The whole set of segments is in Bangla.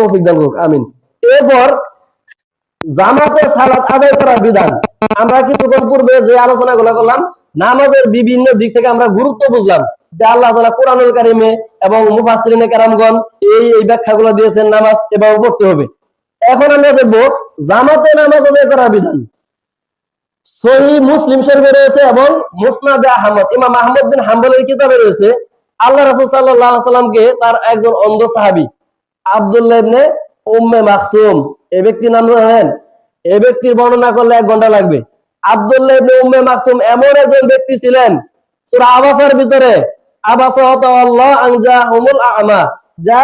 তৌফিক দান করুক, আমিন। এরপর জামাতে সালাত আদায় করার বিধান। আমরা কিছুক্ষণ পূর্বে যে আলোচনাগুলো করলাম, নামাজের বিভিন্ন দিক থেকে আমরা গুরুত্ব বুঝলাম যে আল্লাহ তাআলা কোরআনুল কারিমে এবং মুফাসসিরিনে কেরামগণ এই এই ব্যাখ্যাগুলো দিয়েছেন, নামাজ এভাবে পড়তে হবে। এখন আমরা দেখব জামাতে নামাজ আদায় করার বিধান। সহি মুসলিম শরীফে রয়েছে এবং মুসনাদে আহমদ। ইমাম আহমদ বিন হাম্বলের কিতাবে রয়েছে, আল্লাহ রাসূল আলাইহি সাল্লামকে তার একজন অন্ধ সাহাবী আব্দুল্লাহ উম্মে ব্যক্তির নাম ব্যক্তির বর্ণনা করলে এক ঘণ্টা লাগবে। উম্মে এমন একজন ব্যক্তি ছিলেন, সূরা আবাসার ভিতরে, আবাসা আল্লাহ আনজা হুমুল আমা, যা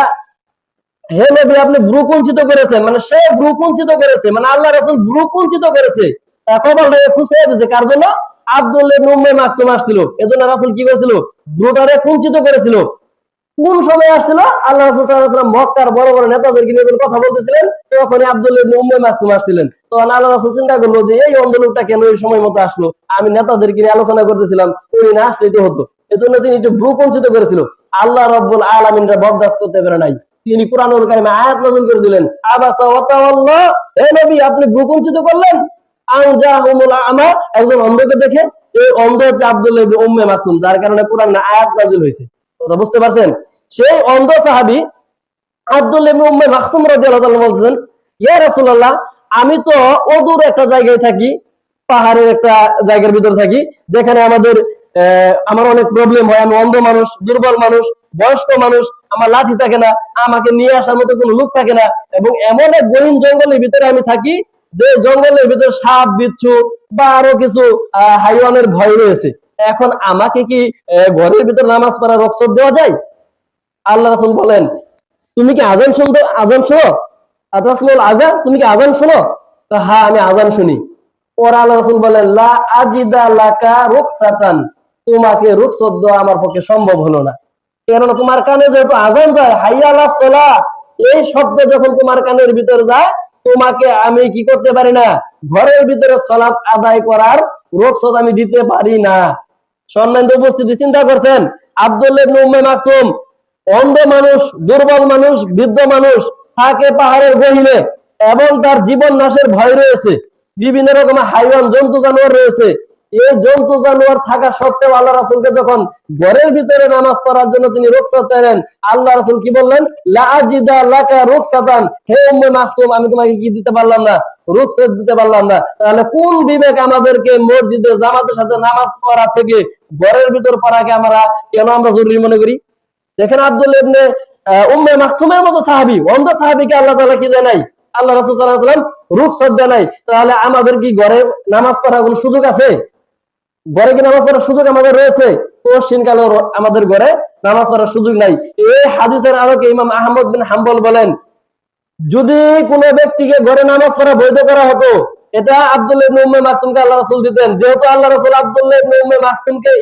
হে নবী আপনি ভ্রু কুঞ্চিত করেছেন মানে সে ভ্রু কুঞ্চিত করেছে মানে আল্লাহ রাসূল ভ্রু কুঞ্চিত করেছে কপালটাকে দিয়েছে, কার জন্য? আব্দুল্লাহ উম্মে আসছিল। এজন্য রাসূল কি করেছিল? ভ্রুটারে কুঞ্চিত করেছিল। কোন সময় আসছিল? আল্লাহ রাসূল সাল্লাল্লাহু আলাইহি ওয়াসাল্লাম মক্কার বড় বড় নেতাদেরকে নিয়ে যখন কথা বলতেছিলেন তখন ইবনে উম্মে মাকতুম আসছিলেন। তখন আল্লাহ রাসূল চিন্তা করল যে, এই অন্ধ কেন এই সময় মতো আসলো? আমি নেতাদেরকে নিয়ে আলোচনা করতেছিলাম, উনি না আসলে তো হতো। এজন্য তিনি একটু ভ্রু কুঞ্চিত করেছিল। আল্লাহ রাব্বুল আলামিনরা বরদাস্ত করতে পারে নাই। তিনি কোরআনুল কারিমে আয়াত নাযিল করে দিলেন, আবাসা ওয়া তাওয়াল্লা, হে নবী, আপনি ভ্রু কুঞ্চিত করলেন? আনজাহুমুল আমা, একজন অন্ধকে দেখে। এই অন্ধ হচ্ছে আব্দুল্লাহ উম্মে মাকতুম, যার কারণে কোরআন আয়াত নাযিল হয়েছে। কথা বুঝতে পারছেন? সেই অন্ধ সাহাবী তাআলা বলছেন ইয়া রাসূলুল্লাহ আমি তো অদূর একটা জায়গায় থাকি পাহাড়ের একটা জায়গার ভিতরে থাকি যেখানে আমাদের আমার অনেক প্রবলেম হয়। আমি অন্ধ মানুষ দুর্বল মানুষ বয়স্ক মানুষ আমার লাঠি থাকে না আমাকে নিয়ে আসার মতো কোনো লোক থাকে না এবং এমন এক গহীন জঙ্গলের ভিতরে আমি থাকি যে জঙ্গলের ভিতরে সাপ বিচ্ছু বা আরও কিছু আহ, হাইওয়ানের ভয় রয়েছে। এখন আমাকে কি ঘরের ভিতরে নামাজ পড়ার রকসত দেওয়া যায়? আল্লাহ রাসূল বলেন, তুমি কি আজান শুনতে আজান শোনো? আতাসমুল আজান তুমি কি আজান শোনো? তো হ্যাঁ আমি আজান শুনি। আল্লাহ রাসূল বলেন, লা আজিদা লাকা তোমাকে দেওয়া আমার পক্ষে সম্ভব হলো না। কেননা তোমার কানে যেহেতু আজান যায় হাইয়া আলাস সালাহ এই শব্দ যখন তোমার কানের ভিতরে যায়, তোমাকে আমি কি করতে পারি না? ঘরের ভিতরে সালাত আদায় করার রুকসত আমি দিতে পারি না। সম্মানিত উপস্থিতি চিন্তা করছেন আব্দুল্লাহ অন্ধ মানুষ, দুর্বল মানুষ, বৃদ্ধ মানুষ থাকে পাহাড়ের গহিনে এবং তার জীবন নাশের ভয় রয়েছে। বিভিন্ন রকম হাইওয়ান, জন্তু জানোয়ার রয়েছে। এই জন্তু জানোয়ার থাকা সত্ত্বেও আল্লাহ রাসুলকে যখন ঘরের ভিতরে নামাজ পড়ার জন্য তিনি রুকসাত চাইলেন, আল্লাহ রাসুল কি বললেন? লাজিদা লাকা রুকসাতান হে উম্মে মাকতুম, আমি তোমাকে কি দিতে পারলাম না? রুকসাত দিতে পারলাম না। তাহলে কোন বিবেক আমাদেরকে মসজিদে জামাতের সাথে নামাজ পড়া থেকে ঘরের ভিতর পড়াকে আমরা কেন আমরা জরুরি মনে করি? দেখেন আব্দুল ইবনে উম্মে মাকতুমের মতো অন্ধ আল্লাহ তাআলা কি দেয় নাই আল্লাহ রাসূল সাল্লাল্লাহু আলাইহি ওয়াসাল্লাম রুখসত দেয় নাই তাহলে আমাদের কি ঘরে নামাজ পড়ার সুযোগ আছে? ঘরে কি নামাজ পড়ার সুযোগ আমাদের রয়েছে? পশ্চিম কালে আমাদের ঘরে নামাজ পড়ার সুযোগ নাই। এই হাদিসের আলোকে ইমাম আহমদ বিন হাম্বল বলেন যদি কোনো ব্যক্তিকে ঘরে নামাজ পড়া বৈধ করা হতো, এটা আব্দুল্লাহ ইবনে আল্লাহ রাসূল দিতেন। যেহেতু আল্লাহ রাসূল আব্দুল্লাহ ইবনে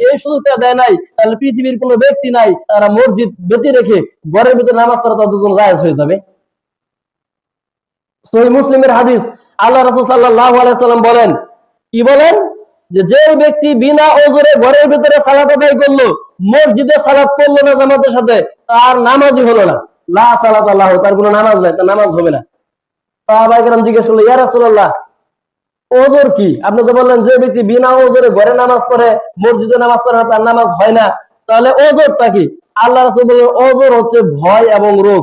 এই সুযোগটা দেয় নাই, তাহলে পৃথিবীর কোনো ব্যক্তি নাই, তারা মসজিদ বেঁধে রেখে ঘরের ভিতরে নামাজ পড়া তাদের জন্য জায়েজ হয়ে যাবে। মুসলিমের হাদিস, আল্লাহ রাসূল সাল্লাল্লাহু আলাইহি বলেন, কি বলেন? যে যে ব্যক্তি বিনা ওজরে ঘরের ভিতরে সালাত আদায় করল, মসজিদে সালাত পড়ল না জামাতের সাথে, তার নামাজই হলো না। তার নামাজ নাই, তার নামাজ হবে না। জিজ্ঞেস করল ওজোর কি? আপনি তো বললেন, যে ব্যক্তি বিনা ওজরে ঘরে নামাজ পড়ে, মসজিদে নামাজ পড়ে না তার নামাজ হয় না। তাহলে ওজোরটা কি? আল্লাহ বললেন, ওজোর হচ্ছে ভয় এবং রোগ।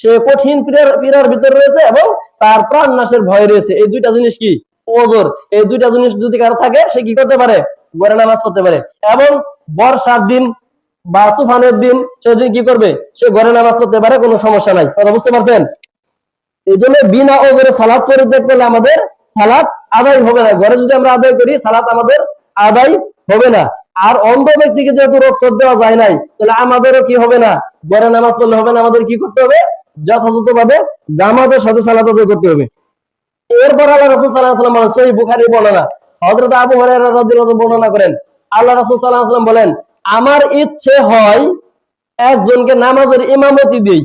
সে কঠিন পীড়ার ভিতরে রয়েছে এবং তার প্রাণ নাশের ভয় রয়েছে। এই দুইটা জিনিস কি? ওজোর। এই দুইটা জিনিস যদি কারও থাকে, সে কি করতে পারে? ঘরে নামাজ পড়তে পারে। এবং বর্ষার দিন বা তুফানের দিন সেদিন কি করবে? সে ঘরে নামাজ পড়তে পারে, কোনো সমস্যা নাই। কথা বুঝতে পারছেন? এই জন্য বিনা ওজরে সালাদ পরিত্যাগ করলে আমাদের সালাত আদায় হবে না। ঘরে যদি আমরা আদায় করি সালাত আমাদের আদায় হবে না। আর অন্ধ ব্যক্তিকে যেহেতু রোকসত দেওয়া যায় নাই, তাহলে আমাদেরও কি হবে না? ঘরে নামাজ পড়লে হবে না, আমাদের কি করতে হবে? যথাযথ ভাবে জামাতের সাথে সালাত আদায় করতে হবে। এরপর আল্লাহ রাসূল সাল্লাল্লাহু আলাইহি ওয়াসাল্লাম সহি বুখারী বর্ণনা, হযরত আবু হুরায়রা বর্ণনা করেন, আল্লাহ রাসূল সাল্লাল্লাহু আলাইহি ওয়াসাল্লাম বলেন আমার ইচ্ছে হয় একজনকে নামাজের ইমামতি দেই।